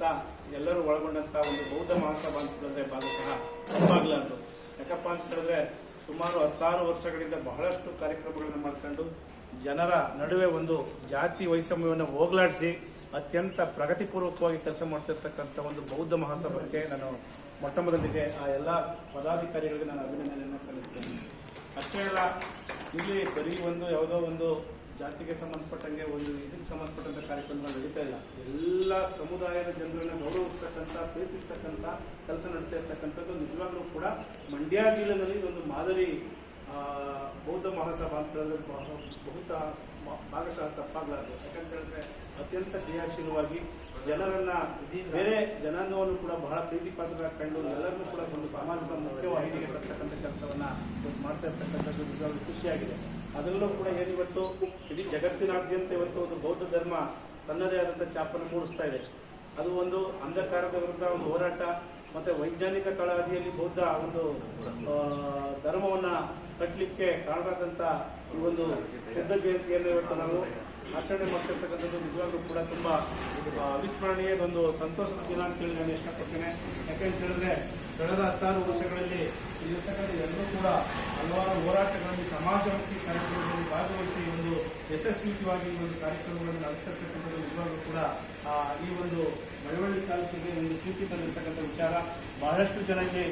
ಅನ್ನಿಸ್ತಾ ಎಲ್ಲರೂ ಒಳಗೊಂಡಂತ ಒಂದು ಬೌದ್ಧ ಮಹಾಸಭ ಅಂತ ಹೇಳಿದ್ರೆ ಭಾಗಶಃ ತಪ್ಪಾಗ್ಲಾರ್ದು ಯಾಕಪ್ಪ ಅಂತ ಹೇಳಿದ್ರೆ ಸುಮಾರು ಹತ್ತಾರು ವರ್ಷಗಳಿಂದ ಬಹಳಷ್ಟು ಕಾರ್ಯಕ್ರಮಗಳನ್ನು ಮಾಡ್ಕೊಂಡು ಜನರ ನಡುವೆ ಒಂದು ಜಾತಿ ವೈಷಮ್ಯವನ್ನು ಹೋಗಲಾಡಿಸಿ ಅತ್ಯಂತ ಪ್ರಗತಿಪೂರ್ವಕವಾಗಿ ಕೆಲಸ ಮಾಡ್ತಿರ್ತಕ್ಕಂಥ ಒಂದು ಬೌದ್ಧ ಮಹಾಸಭಕ್ಕೆ ನಾನು ಮೊಟ್ಟ ಮೊದಲಿಗೆ ಆ ಎಲ್ಲ ಪದಾಧಿಕಾರಿಗಳಿಗೆ ನಾನು ಅಭಿನಂದನೆಯನ್ನು ಸಲ್ಲಿಸ್ತೇನೆ. ಅಷ್ಟೇ ಅಲ್ಲ, ಇಲ್ಲಿ ಬರೀ ಒಂದು ಯಾವುದೋ ಒಂದು ಜಾತಿಗೆ ಸಂಬಂಧಪಟ್ಟಂಗೆ ಒಂದು ಇದಕ್ಕೆ ಸಂಬಂಧಪಟ್ಟಂತ ಕಾರ್ಯಕ್ರಮಗಳು ನಡೀತಾ ಇಲ್ಲ. ಎಲ್ಲ ಸಮುದಾಯದ ಜನರನ್ನ ಗೌರವಿಸ್ತಕ್ಕಂಥ, ಪ್ರೀತಿಸ್ತಕ್ಕಂಥ, ಕೆಲಸ ನಡೀತಾ ಇರ್ತಕ್ಕಂಥದ್ದು ನಿಜವಾಗ್ಲೂ ಕೂಡ ಮಂಡ್ಯ ಜಿಲ್ಲೆಯಲ್ಲಿ ಒಂದು ಮಾದರಿ ಬೌದ್ಧ ಮಹಾಸಭಾ ಅಂತ ಹೇಳಿದ್ರೆ ಬಹು- ಬಹುತ ಭಾಗಶಃ ತಪ್ಪಾಗಲಾರದು. ಯಾಕಂತೇಳಿದ್ರೆ ಅತ್ಯಂತ ಕ್ರಿಯಾಶೀಲವಾಗಿ ಜನರನ್ನ ಬೇರೆ ಜನಾಂಗವನ್ನು ಕೂಡ ಬಹಳ ಪ್ರೀತಿ ಪಾತ್ರ ಕಂಡು ಎಲ್ಲರನ್ನೂ ಕೂಡ ಒಂದು ಸಮಾಜದ ಮುಖ್ಯವಾಹಿನಿಗೆ ತರ್ತಕ್ಕಂಥ ಕೆಲಸವನ್ನ ಮಾಡ್ತಾ ಇರ್ತಕ್ಕಂಥದ್ದು ನಿಜವಾಗ್ಲೂ ಖುಷಿಯಾಗಿದೆ. ಅದರಲ್ಲೂ ಕೂಡ ಏನಿವತ್ತು ಇಡೀ ಜಗತ್ತಿನಾದ್ಯಂತ ಇವತ್ತು ಒಂದು ಬೌದ್ಧ ಧರ್ಮ ತನ್ನದೇ ಆದಂಥ ಚಾಪನ್ನು ಮೂಡಿಸ್ತಾ ಇದೆ. ಅದು ಒಂದು ಅಂಧಕಾರದ ವಿರುದ್ಧ ಒಂದು ಹೋರಾಟ ಮತ್ತು ವೈಜ್ಞಾನಿಕ ತಳಹದಿಯಲ್ಲಿ ಬೌದ್ಧ ಒಂದು ಧರ್ಮವನ್ನು ಕಟ್ಟಲಿಕ್ಕೆ ಕಾರಣದಂಥ ಈ ಒಂದು ಬುದ್ಧ ಜಯಂತಿಯನ್ನು ಇವತ್ತು ನಾವು ಆಚರಣೆ ಮಾಡ್ತಿರ್ತಕ್ಕಂಥದ್ದು ನಿಜವಾಗ್ಲೂ ಕೂಡ ತುಂಬ ಅವಿಸ್ಮರಣೀಯ ಒಂದು ಸಂತೋಷದ ದಿನ ಅಂತೇಳಿ ನಾನು ಇಷ್ಟಪಡ್ತೇನೆ. ಯಾಕೆಂತ ಹೇಳಿದ್ರೆ, ಕಳೆದ ಹತ್ತಾರು ವರ್ಷಗಳಲ್ಲಿ ಇಲ್ಲಿರ್ತಕ್ಕಂಥ ಎಲ್ಲರೂ ಕೂಡ ಹಲವಾರು ಹೋರಾಟಗಳಲ್ಲಿ ಸಮಾಜಮುಖಿ ಕಾರ್ಯಕ್ರಮದಲ್ಲಿ ಭಾಗವಹಿಸಿ ಒಂದು ಯಶಸ್ವಿಯಾಗಿ ಈ ಒಂದು ಕಾರ್ಯಕ್ರಮಗಳನ್ನು ನಡೆಸಿರ್ತಕ್ಕಂಥದ್ದು ನಿಜವಾಗ್ಲೂ ಕೂಡ ಈ ಒಂದು ಮಳವಳ್ಳಿ ತಾಲೂಕಿಗೆ ಒಂದು ಕೀರ್ತಿ ತಂದಿರತಕ್ಕಂಥ ವಿಚಾರ. ಬಹಳಷ್ಟು ಜನಕ್ಕೆ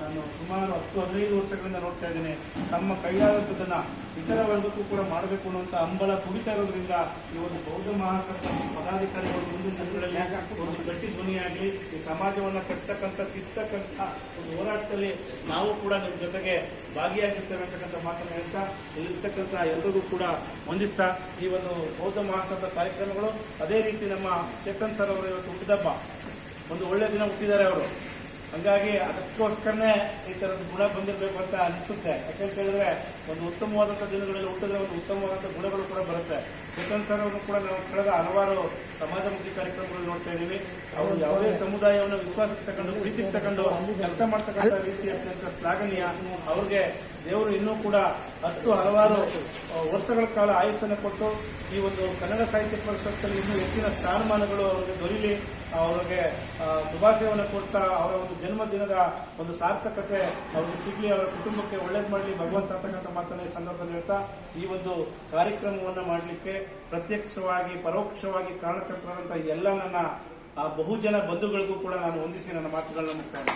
ನಾನು ಸುಮಾರು ಹತ್ತು, ಹದಿನೈದು ವರ್ಷಗಳಿಂದ ನೋಡ್ತಾ ಇದ್ದೇನೆ. ತಮ್ಮ ಕೈಯಾದಂಥದ್ದನ್ನ ಇತರ ವರ್ಗಕ್ಕೂ ಕೂಡ ಮಾಡಬೇಕು ಅನ್ನುವಂಥ ಹಂಬಲ ಕುಡಿತಾ ಇರೋದ್ರಿಂದ ಈ ಒಂದು ಬೌದ್ಧ ಮಹಾಸಭಾ ಪದಾಧಿಕಾರಿಗಳು ಮುಂದಿನ ದಿನಗಳಲ್ಲಿ ಒಂದು ಗಟ್ಟಿ ಧ್ವನಿಯಾಗಿ ಈ ಸಮಾಜವನ್ನ ಕಟ್ಟತಕ್ಕಂಥ ತಿರ್ತಕ್ಕಂಥ ಒಂದು ಹೋರಾಟದಲ್ಲಿ ನಾವು ಕೂಡ ನಿಮ್ಮ ಜೊತೆಗೆ ಭಾಗಿಯಾಗಿರ್ತೇವೆ ಅಂತಕ್ಕಂಥ ಮಾತನ್ನು ಹೇಳ್ತಾ, ಇಲ್ಲಿರ್ತಕ್ಕಂಥ ಎಲ್ಲರಿಗೂ ಕೂಡ ವಂದಿಸ್ತಾ ಈ ಒಂದು ಬೌದ್ಧ ಮಹಾಸಭದ ಕಾರ್ಯಕ್ರಮಗಳು ಅದೇ ರೀತಿ ನಮ್ಮ ಚೇತನ್ ಸರ್ ಅವರು ಇವತ್ತು ಹುಟ್ಟಿದಬ್ಬ. ಒಂದು ಒಳ್ಳೆ ದಿನ ಹುಟ್ಟಿದ್ದಾರೆ ಅವರು. ಹಂಗಾಗಿ ಅದಕ್ಕೋಸ್ಕರನೇ ಈ ತರದ ಗುಣ ಬಂದಿರಬೇಕು ಅಂತ ಅನಿಸುತ್ತೆ. ಯಾಕಂತ ಹೇಳಿದ್ರೆ ಒಂದು ಉತ್ತಮವಾದಂತಹ ದಿನಗಳಲ್ಲಿ ಹುಟ್ಟಿದ್ರೆ ಒಂದು ಉತ್ತಮವಾದಂಥ ಗುಣಗಳು ಕೂಡ ಬರುತ್ತೆ. ಚೇತನ್ ಸರ್ ಅವರು ಕೂಡ ನಾವು ಕಳೆದ ಹಲವಾರು ಸಮಾಜಮುಖಿ ಕಾರ್ಯಕ್ರಮಗಳು ನೋಡ್ತಾ ಇದ್ದೀವಿ. ಅವರು ಯಾವುದೇ ಸಮುದಾಯವನ್ನು ವಿಶ್ವಾಸಕ್ಕೆ ತಕೊಂಡು ಪ್ರೀತಿಗೆ ತಗೊಂಡು ಕೆಲಸ ಮಾಡ್ತಕ್ಕಂಥ ರೀತಿ ಅತ್ಯಂತ ಶ್ಲಾಘನೀಯ ಅವ್ರಿಗೆ ದೇವರು ಇನ್ನೂ ಕೂಡ ಹತ್ತು ಹಲವಾರು ವರ್ಷಗಳ ಕಾಲ ಆಯಸ್ಸನ್ನು ಕೊಟ್ಟು ಈ ಒಂದು ಕನ್ನಡ ಸಾಹಿತ್ಯ ಪರಿಷತ್ತಲ್ಲಿ ಇನ್ನೂ ಹೆಚ್ಚಿನ ಸ್ಥಾನಮಾನಗಳು ಅವರಿಗೆ ದೊರೀಲಿ ಅವರಿಗೆ ಶುಭಾಶಯವನ್ನು ಕೊಡ್ತಾ ಅವರ ಒಂದು ಜನ್ಮದಿನದ ಒಂದು ಸಾರ್ಥಕತೆ ಅವ್ರಿಗೆ ಸಿಗಲಿ, ಅವರ ಕುಟುಂಬಕ್ಕೆ ಒಳ್ಳೇದು ಮಾಡಲಿ, ಭಗವಂತ ಅಂತಕ್ಕಂಥ ಮಾತನ್ನ ಈ ಸಂದರ್ಭದಲ್ಲಿ ಹೇಳ್ತಾ ಈ ಒಂದು ಕಾರ್ಯಕ್ರಮವನ್ನು ಮಾಡಲಿಕ್ಕೆ ಪ್ರತ್ಯಕ್ಷವಾಗಿ, ಪರೋಕ್ಷವಾಗಿ ಕಾರಣಕರ್ತರಾದಂಥ ಎಲ್ಲ ನನ್ನ, ಆ, ಬಹುಜನ ಬಂಧುಗಳಿಗೂ ಕೂಡ ನಾನು ಹೊಂದಿಸಿ ನನ್ನ ಮಾತುಗಳನ್ನ ಮುಕ್ತಾಯ.